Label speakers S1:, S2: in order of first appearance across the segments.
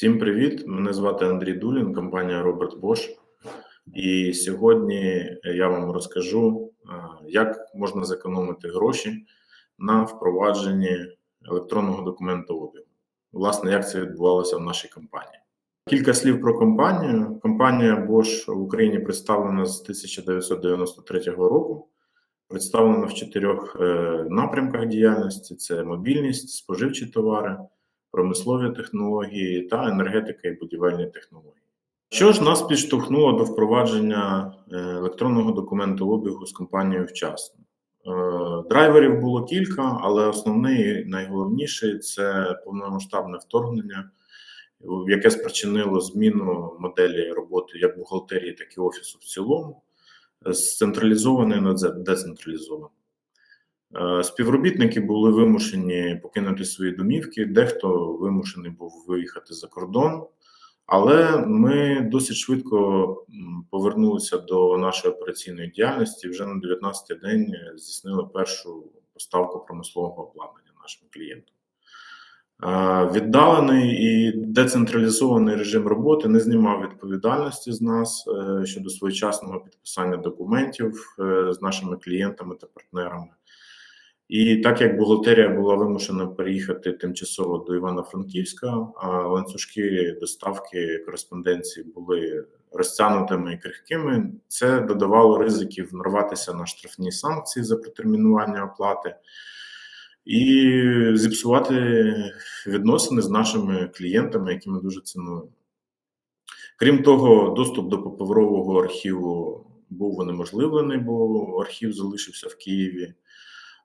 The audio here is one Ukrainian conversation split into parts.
S1: Всім привіт! Мене звати Андрій Дулін, компанія Роберт Bosch. І сьогодні я вам розкажу, е, як можна зекономити гроші на впровадженні електронного документообігу. Власне, як це відбувалося в нашій компанії. Кілька слів про компанію. Компанія Bosch в Україні представлена з 1993 року. Представлена в чотирьох е, напрямках діяльності: це мобільність, споживчі товари промислові технології та енергетика і будівельні технології. Що ж нас підштовхнуло до впровадження е, електронного документообігу з компанією вчасно? Е, драйверів було кілька, але основний найголовніший це повномасштабне вторгнення, яке спричинило зміну моделі роботи як бухгалтерії, так і офісу в цілому, з централізованої на децентралізовану. Е, співробітники були вимушені покинути свої домівки, дехто вимушений був виїхати за кордон, але ми досить швидко повернулися до нашої операційної діяльності. Вже на 19-й день здійснили першу поставку промислового обладнання нашим клієнтам. Е, віддалений і децентралізований режим роботи не знімав відповідальності з нас е, щодо своєчасного підписання документів з нашими клієнтами та партнерами. І так як бухгалтерія була вимушена переїхати тимчасово до Івано-Франківська, а ланцюжки доставки кореспонденції були розтягнутими і крихкими, це додавало ризиків нарватися на штрафні санкції за протермінування оплати і зіпсувати відносини з нашими клієнтами, які ми дуже цінуємо. Крім того, доступ до паперового архіву був унеможливлений, бо архів залишився в Києві.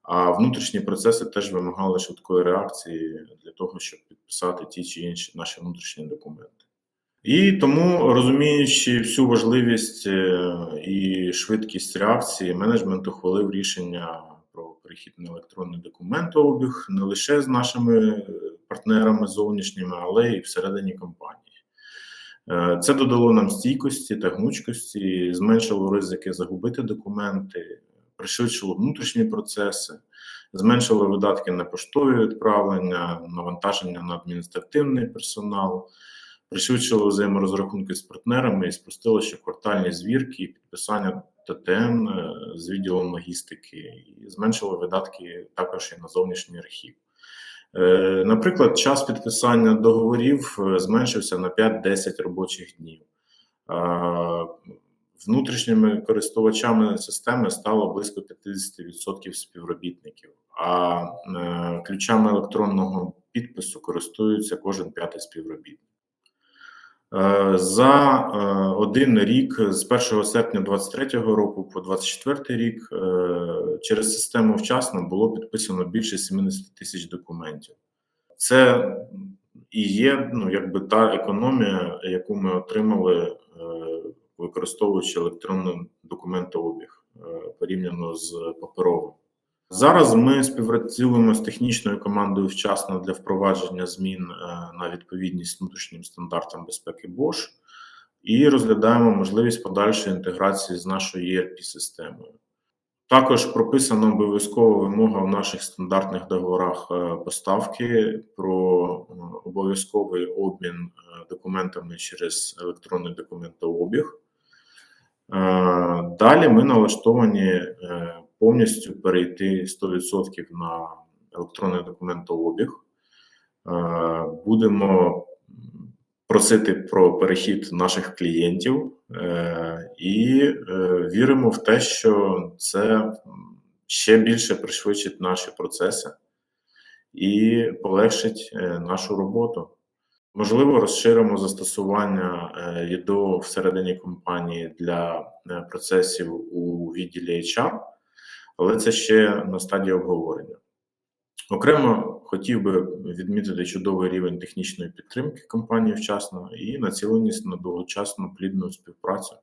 S1: А внутрішні процеси теж вимагали швидкої реакції для того, щоб підписати ті чи інші наші внутрішні документи. І тому, розуміючи всю важливість е, і швидкість реакції, менеджмент ухвалив рішення про перехід на електронний документообіг не лише з нашими партнерами зовнішніми, але й всередині компанії. Е, це додало нам стійкості та гнучкості, зменшило ризики загубити документи, пришвидшило внутрішні процеси, зменшило видатки на поштові відправлення, навантаження на адміністративний персонал, пришвидшило взаєморозрахунки з партнерами і спростило ще квартальні звірки і підписання ТТН е, з відділом логістики, і зменшило видатки також і на зовнішній архів. Е, наприклад, час підписання договорів е, зменшився на 5-10 робочих днів внутрішніми користувачами системи стало близько 50% співробітників, а е, ключами електронного підпису користується кожен п'ятий співробітник. Е, за е, один рік з 1 серпня 2023 року по 2024 рік через систему вчасно було підписано більше 70 тисяч документів. Це і є ну, якби та економія, яку ми отримали використовуючи електронний документообіг е, порівняно з паперовим. Зараз ми співпрацюємо з технічною командою вчасно для впровадження змін е, на відповідність внутрішнім стандартам безпеки Bosch і розглядаємо можливість подальшої інтеграції з нашою ERP-системою. Також прописана обов'язкова вимога в наших стандартних договорах е, поставки про обов'язковий обмін документами через електронний документообіг. Далі ми налаштовані е, повністю перейти 100% на електронний документообіг. Будемо просити про перехід наших клієнтів е, і е, віримо в те, що це ще більше пришвидшить наші процеси і полегшить нашу роботу. Можливо, розширимо застосування ЄДО всередині компанії для е, процесів у відділі HR, але це ще на стадії обговорення. Окремо хотів би відмітити чудовий рівень технічної підтримки компанії вчасно і націленість на довгочасну плідну співпрацю.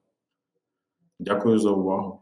S1: Дякую за увагу.